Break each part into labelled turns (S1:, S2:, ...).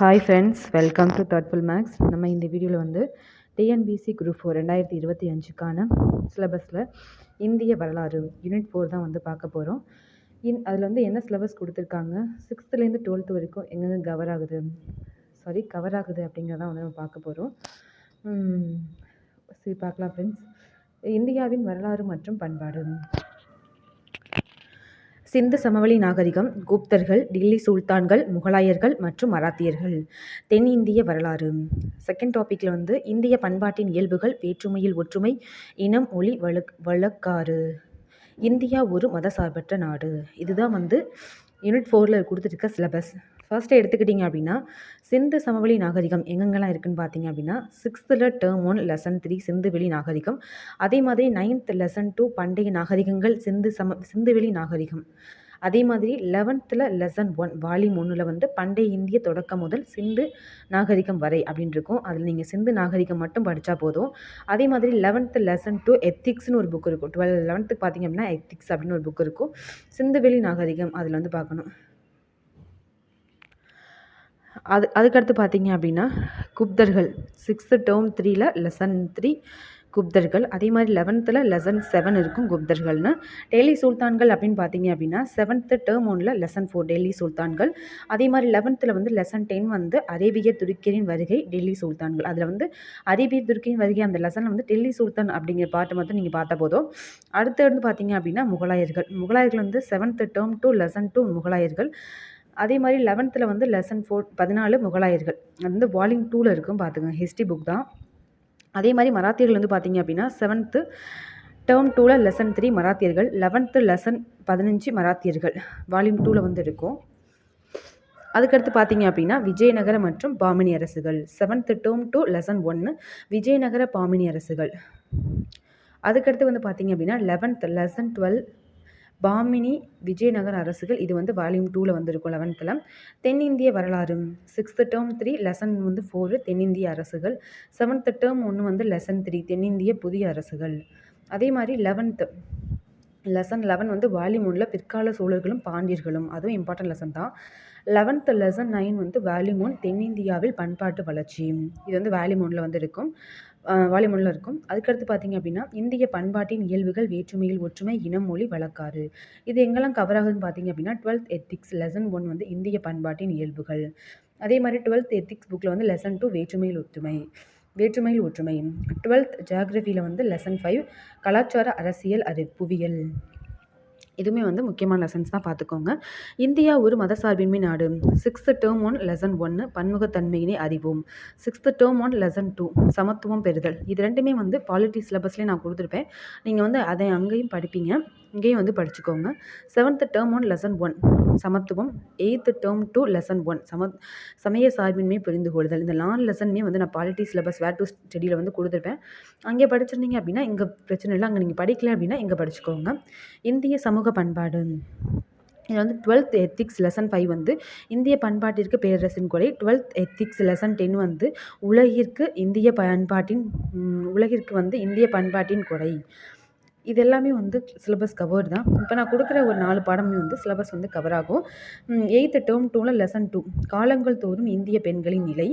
S1: Hi friends welcome to thoughtful makes நம்ம இந்த வீடியோவில் வந்து டிஎன்பிசி குரூப் ஃபோர் ரெண்டாயிரத்தி இருபத்தி அஞ்சுக்கான சிலபஸில் இந்திய வரலாறு யூனிட் ஃபோர் தான் வந்து பார்க்க போகிறோம் இன் அதில் வந்து என்ன சிலபஸ் கொடுத்துருக்காங்க? சிக்ஸ்த்துலேருந்து டுவெல்த்து வரைக்கும் எங்கெங்கே கவர் ஆகுது? சாரி கவர் ஆகுது அப்படிங்கிறத வந்து நம்ம பார்க்க போகிறோம் சரி பார்க்கலாம் ஃப்ரெண்ட்ஸ் இந்தியாவின் வரலாறு மற்றும் பண்பாடு. சிந்து சமவெளி நாகரிகம் குப்தர்கள் டில்லி சுல்தான்கள் முகலாயர்கள் மற்றும் மராத்தியர்கள். தென்னிந்திய வரலாறு. செகண்ட் டாப்பிக்கில் வந்து இந்திய பண்பாட்டின் இயல்புகள் வேற்றுமையில் ஒற்றுமை இனம் மொழி வழக் வழக்காறு. இந்தியா ஒரு மதசார்பற்ற நாடு. இதுதான் வந்து யூனிட் ஃபோரில் கொடுத்துருக்க சிலபஸ் ஃபர்ஸ்ட்டு எடுத்துக்கிட்டிங்க அப்படின்னா சிந்து சமவெளி நாகரிகம் எங்கெங்கெல்லாம் இருக்குதுன்னு பார்த்தீங்க அப்படின்னா சிக்ஸ்த்தில் டேர்ம் ஒன் லெசன் த்ரீ சிந்துவெளி நாகரிகம். அதே மாதிரி நைன்த் லெசன் டூ பண்டைய நாகரிகங்கள் சிந்து சம சிந்துவெளி நாகரிகம். அதே மாதிரி லெவன்த்தில் லெசன் ஒன் வால்யூம் ஒன்றில் வந்து பண்டைய இந்திய தொடக்கம் முதல் சிந்து நாகரிகம் வரை அப்படின்னு இருக்கும். அதில் நீங்கள் சிந்து நாகரிகம் மட்டும் படித்தா போதும். அதே மாதிரி லெவன்த்து லெசன் டூ எத்திக்ஸ்னு ஒரு புக் இருக்கும். டுவெல் லெவன்த்துக்கு பார்த்தீங்க அப்படின்னா எத்திக்ஸ் அப்படின்னு ஒரு புக் இருக்கும். சிந்துவெளி நாகரிகம் அதில் வந்து பார்க்கணும். அது அதுக்கடுத்து பார்த்தீங்க அப்படின்னா குப்தர்கள். சிக்ஸ்த்து டேர்ம் த்ரீல லெசன் த்ரீ குப்தர்கள். அதே மாதிரி லெவன்த்தில் லெசன் செவன் இருக்கும் குப்தர்கள்னு. டெல்லி சுல்தான்கள் அப்படின்னு பார்த்தீங்க அப்படின்னா செவன்த்து டேர்ம் ஒன்றில் லெசன் ஃபோர் டெல்லி சுல்தான்கள். அதே மாதிரி லெவன்த்தில் வந்து லெசன் டென் வந்து அரேபிய துருக்கியரின் வருகை டெல்லி சுல்தான்கள். அதில் வந்து அரேபிய துருக்கியின் வருகை அந்த லெசனில் வந்து டெல்லி சுல்தான் அப்படிங்கிற பாட்டு மட்டும் நீங்கள் பார்த்தா போதும். அடுத்து வந்து பார்த்தீங்க அப்படின்னா முகலாயர்கள். முகலாயர்கள் வந்து seventh term two lesson two முகலாயர்கள். அதே மாதிரி லெவன்த்தில் வந்து லெசன் ஃபோர் பதினாலு முகலாயர்கள். அது வந்து வால்யூம் டூவில் இருக்கும் பார்த்துங்க ஹிஸ்ட்ரி புக் தான். அதே மாதிரி மராத்தியர்கள் வந்து பார்த்திங்க அப்படின்னா செவன்த்து டேர்ம் டூவில் லெசன் த்ரீ மராத்தியர்கள் லெவன்த்து லெசன் பதினஞ்சு மராத்தியர்கள். வால்யூம் டூவில் வந்து இருக்கும். அதுக்கடுத்து பார்த்தீங்க அப்படின்னா விஜயநகர மற்றும் பாமினி அரசுகள். செவன்த்து டேர்ம் டூ லெசன் ஒன்று விஜயநகர பாமினி அரசுகள். அதுக்கடுத்து வந்து பார்த்தீங்க அப்படின்னா eleventh lesson twelve Bahmani Vijayanagara அரசுகள் இது வந்து வால்யூம் டூவில் வந்திருக்கும் லெவன்த்தில் தென்னிந்திய வரலாறு சிக்ஸ்த்து டேர்ம் த்ரீ லெசன் வந்து ஃபோரு தென்னிந்திய அரசுகள். செவன்த்து டேர்ம் ஒன்று வந்து லெசன் த்ரீ தென்னிந்திய புதிய அரசுகள். அதே மாதிரி லெவன்த்து லெசன் லெவன் வந்து வால்யூம் பிற்கால சோழர்களும் பாண்டியர்களும். அதுவும் இம்பார்ட்டன்ட் லெசன் தான். லெவன்த்து லெசன் நைன் வந்து வால்யூம் ஒன் தென்னிந்தியாவில் பண்பாட்டு வளர்ச்சி. இது வந்து வால்யூம் வந்து இருக்கும். வால்யூம் ஒன்றில் இருக்கும். அதுக்கடுத்து பார்த்தீங்க அப்படின்னா இந்திய பண்பாட்டின் இயல்புகள் வேற்றுமையில் ஒற்றுமை இனம் மொழி வழக்காறு. இது எங்கெல்லாம் கவர் ஆகுதுன்னு பார்த்தீங்க அப்படின்னா டுவெல்த் எத்திக்ஸ் லெசன் ஒன் வந்து இந்திய பண்பாட்டின் இயல்புகள். அதே மாதிரி டுவெல்த் எத்திக்ஸ் புக்கில் வந்து லெசன் டூ வேற்றுமையில் ஒற்றுமை. வேற்றுமையில் ஒற்றுமை. டுவெல்த் ஜியாகிரஃபியில் வந்து லெசன் ஃபைவ் கலாச்சார அரசியல் அறி புவியியல் இதுவுமே வந்து முக்கியமான லெசன்ஸ் தான் பார்த்துக்கோங்க. இந்தியா ஒரு மதசார்பின்மை நாடு. சிக்ஸ்த்து டேர்ம் ஒன் லெசன் ஒன்று பன்முகத்தன்மையினை அறிவோம். Sixth term one lesson two சமத்துவம் பெறுதல். இது ரெண்டுமே வந்து பாலிட்டி சிலபஸ்லேயே நான் கொடுத்துருப்பேன். நீங்கள் வந்து அதை அங்கேயும் படிப்பீங்க. இங்கேயும் வந்து படிச்சுக்கோங்க. Seventh term one lesson one சமத்துவம் eighth term two lesson one சம சமய சார்பின்மை புரிந்து கொள்ளுதல் இந்த நாலு லெசன்மே வந்து நான் பாலிட்டி சிலபஸ் வேர் டு ஸ்டடியில் வந்து கொடுத்துருப்பேன். அங்கே படிச்சிருந்தீங்க அப்படின்னா இங்கே பிரச்சனை இல்லை. அங்கே நீங்கள் படிக்கல அப்படின்னா இங்கே படிச்சுக்கோங்க. இந்திய சமூக பண்பாடு. இதில் வந்து டுவெல்த் எத்திக்ஸ் லெசன் ஃபைவ் வந்து இந்திய பண்பாட்டிற்கு பேரரசின் கொலை. டுவெல்த் எத்திக்ஸ் லெசன் டென் வந்து உலகிற்கு இந்திய பண்பாட்டின் உலகிற்கு வந்து இந்திய பண்பாட்டின் கொடை இது எல்லாமே வந்து சிலபஸ் கவர்டு தான். இப்போ நான் கொடுக்குற ஒரு நாலு பாடமே வந்து சிலபஸ் வந்து கவர் ஆகும். எயித்து டேர்ம் டூவில் லெசன் டூ காலங்கள் தோறும் இந்திய பெண்களின் நிலை.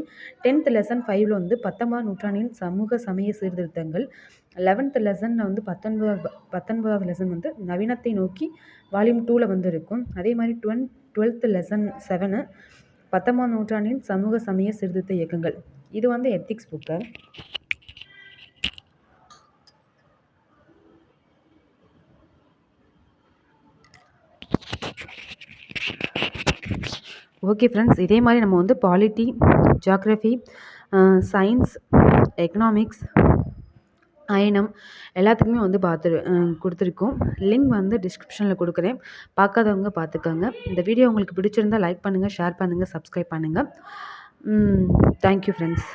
S1: டென்த் லெசன் ஃபைவ்ல வந்து பத்தொன்பதாம் நூற்றாண்டின் சமூக சமய சீர்திருத்தங்கள். லெவன்த் லெசனில் வந்து பத்தொன்பதாவது பத்தொன்பதாவது லெசன் வந்து நவீனத்தை நோக்கி வால்யூம் டூவில் வந்து இருக்கும் அதே மாதிரி டுவென் டுவெல்த்து லெசன் செவனு பத்தொன்பதாம் நூற்றாண்டின் சமூக சமய சீர்திருத்த இயக்கங்கள். இது வந்து எத்திக்ஸ் புக்கு ஓகே ஃப்ரெண்ட்ஸ் இதே மாதிரி நம்ம வந்து பாலிட்டி ஜாக்ரஃபி சயின்ஸ் எக்கனாமிக்ஸ் அயனம் எல்லாத்துக்குமே வந்து பார்த்து கொடுத்துருக்கோம். லிங்க் வந்து டிஸ்கிரிப்ஷனில் கொடுக்குறேன். பார்க்காதவங்க பார்த்துக்கோங்க. இந்த வீடியோ உங்களுக்கு பிடிச்சிருந்தால் லைக் பண்ணுங்கள் ஷேர் பண்ணுங்கள் சப்ஸ்கிரைப் பண்ணுங்கள் தேங்க்யூ ஃப்ரெண்ட்ஸ்